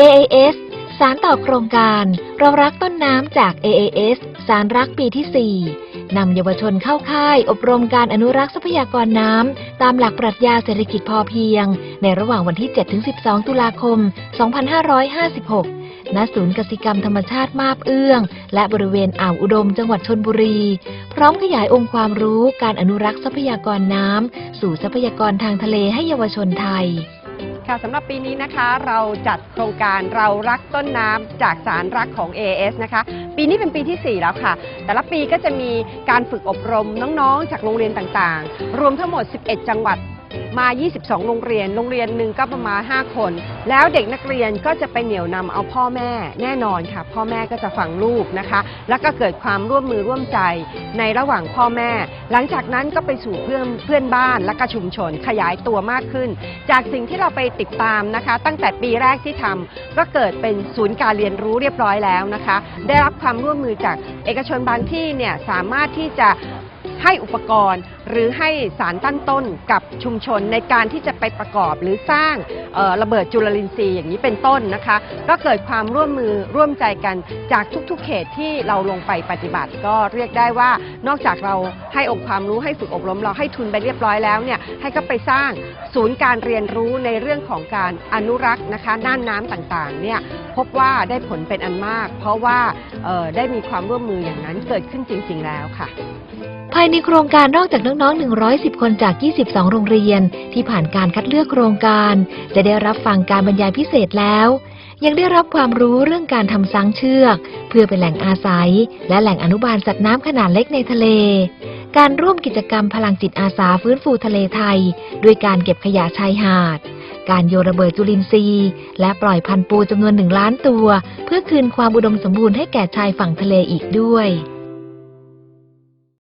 AAS สารต่อโครงการเรารักต้นน้ำจาก AAS สารรักปีที่ 4 นำเยาวชนเข้าค่าย อบรมการอนุรักษ์ทรัพยากรน้ำ ตามหลักปรัชญาเศรษฐกิจพอเพียง ในระหว่างวันที่ 7-12 ตุลาคม 2556 ณ ศูนย์กสิกรรมธรรมชาติมาบเอื้อง และบริเวณอ่าวอุดมจังหวัดชนบุรี พร้อมขยายองค์ความรู้การอนุรักษ์ทรัพยากรน้ำ สู่ทรัพยากรทางทะเลให้เยาวชนไทย ค่ะสำหรับปีนี้นะคะเราจัดโครงการเรารักต้นน้ำจากสารรักของ AS นะคะ ปีนี้เป็นปีที่ 4 แล้วค่ะ แต่ละปีก็จะมีการฝึกอบรมน้องๆ จากโรงเรียนต่างๆ รวมทั้งหมด 11 จังหวัด มา 22 โรงเรียน โรงเรียนหนึ่งก็ประมาณ 5 คน แล้วเด็กนักเรียนก็จะไปเหนี่ยวนำเอาพ่อแม่แน่นอนค่ะ พ่อแม่ก็จะฟังลูกนะคะ แล้วก็เกิดความร่วมมือร่วมใจในระหว่างพ่อแม่ หลังจากนั้นก็ไปสู่เพื่อนเพื่อนบ้านและก็ชุมชนขยายตัวมากขึ้น จากสิ่งที่เราไปติดตามนะคะ ตั้งแต่ปีแรกที่ทำก็เกิดเป็นศูนย์การเรียนรู้เรียบร้อยแล้วนะคะ ได้รับความร่วมมือจากเอกชนบางที่เนี่ยสามารถที่จะ ให้อุปกรณ์ หรือให้สารตั้งต้นกับชุมชนในการที่จะไปประกอบหรือสร้างระเบิดจุลลินทรีย์อย่างนี้เป็นต้นนะคะ ก็เกิดความร่วมมือร่วมใจกันจากทุกๆเขตที่เราลงไปปฏิบัติ ก็เรียกได้ว่านอกจากเราให้องค์ความรู้ให้ฝึกอบรมเราให้ทุนไปเรียบร้อยแล้วเนี่ยให้ก็ไปสร้างศูนย์การเรียนรู้ในเรื่องของการอนุรักษ์นะคะน่านน้ำต่างๆเนี่ยพบว่าได้ผลเป็นอันมาก เพราะว่าได้มีความร่วมมืออย่างนั้นเกิดขึ้นจริง ๆ แล้วค่ะภายในโครงการนอกจากน้องๆ 110 คนจาก 22 โรงเรียน ที่ผ่านการคัดเลือกโครงการ จะได้รับฟังการบรรยายพิเศษแล้ว ยังได้รับความรู้เรื่องการทำซังเชือก เพื่อเป็นแหล่งอาศัย และแหล่งอนุบาลสัตว์น้ำขนาดเล็กในทะเล การร่วมกิจกรรมพลังจิตอาสาฟื้นฟูทะเลไทย ด้วยการเก็บขยะชายหาด การโยนระเบิดจุลินทรีย์ และปล่อยพันปูจำนวนหนึ่งล้านตัว เพื่อคืนความอุดมสมบูรณ์ให้แก่ชายฝั่งทะเลอีกด้วย